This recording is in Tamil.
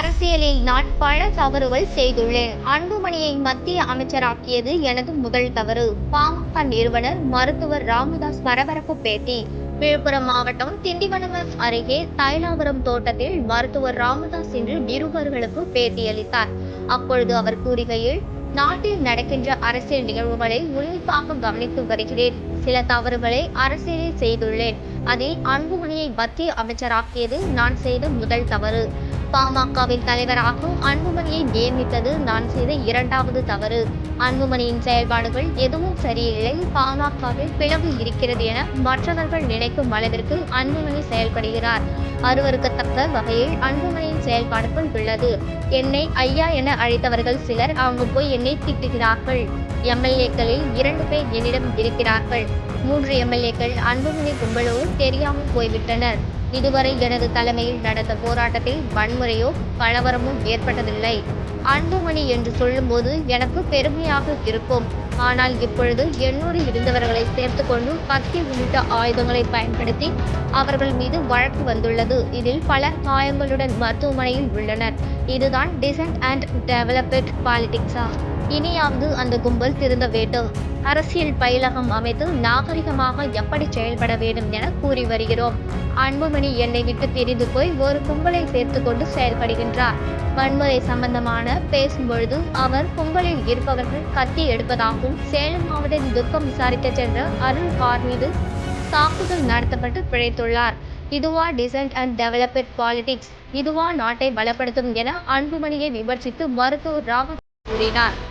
அரசியலில் நான் பல தவறுகள் செய்துள்ளேன். அன்புமணியை மத்திய அமைச்சராக்கியது எனது முதல் தவறு. பாமக நிறுவனர் மருத்துவர் ராமதாஸ் பரபரப்பு பேட்டி. விழுப்புரம் மாவட்டம் திண்டிவனம் அருகே தைலாபுரம் தோட்டத்தில் மருத்துவர் ராமதாஸ் இன்று நிருபர்களுக்கு பேட்டியளித்தார் அப்பொழுது அவர் கூறுகையில் நாட்டில் நடக்கின்ற அரசியல் நிகழ்வுகளை உன்னிப்பாக கவனித்து வருகிறேன். சில தவறுகளை அரசியலில் செய்துள்ளேன். அதில் அன்புமணியை மத்திய அமைச்சராக்கியது நான் செய்த முதல் தவறு. பாமகவின் தலைவராக அன்புமணியை நியமித்தது நான் செய்த இரண்டாவது தவறு. அன்புமணியின் செயல்பாடுகள் எதுவும் சரியில்லை. பாமகவில் பிளவு இருக்கிறது என மற்றவர்கள் நினைக்கும் அளவிற்கு அன்புமணி செயல்படுகிறார். அருவருக்கத்தக்க வகையில் அன்புமணியின் செயல்பாடுகள் உள்ளது. என்னை ஐயா என அழைத்தவர்கள் சிலர் அவங்க போய் என்னை திட்டுகிறார்கள். எம்எல்ஏக்களில் இரண்டு பேர் என்னிடம் இருக்கிறார்கள். மூன்று எம்எல்ஏக்கள் அன்புமணி கும்பலூர் தெரியாமல் போய்விட்டனர். இதுவரை எனது தலைமையில் நடந்த போராட்டத்தில் வன்முறையோ கலவரமும் ஏற்பட்டதில்லை. அன்புமணி என்று சொல்லும்போது எனக்கு பெருமையாக இருக்கும். ஆனால் இப்பொழுது என்னோடு இருந்தவர்களை சேர்த்துக்கொண்டு கத்தி உள்ளிட்ட ஆயுதங்களை பயன்படுத்தி அவர்கள் மீது வழக்கு வந்துள்ளது. இதில் பலர் காயங்களுடன் மருத்துவமனையில் உள்ளனர். இதுதான் டிசன்ட் அண்ட் டெவலப்மெண்ட் பாலிடிக்ஸா. இனியாவது அந்த கும்பல் திருந்த வேண்டும். அரசியல் பயிலகம் அமைத்து நாகரிகமாக எப்படி செயல்பட வேண்டும் என கூறி வருகிறோம். அன்புமணி என்னை விட்டு பிரிந்து போய் ஒரு கும்பலை சேர்த்துக்கொண்டு செயல்படுகின்றார். வன்முறை சம்பந்தமான பேசும்பொழுது அவர் கும்பலில் இருப்பவர்கள் கத்தி எடுப்பதாகவும் சேலம் மாவட்டத்தில் துக்கம் விசாரிக்க சென்ற அருண் கார் மீது தாக்குதல் நடத்தப்பட்டு பிழைத்துள்ளார். இதுவா டிசன்ட் அண்ட் டெவலப்மெண்ட் பாலிடிக்ஸ். இதுவா நாட்டை பலப்படுத்தும் என அன்புமணியை விமர்சித்து மருத்துவர் ராம கூறினார்.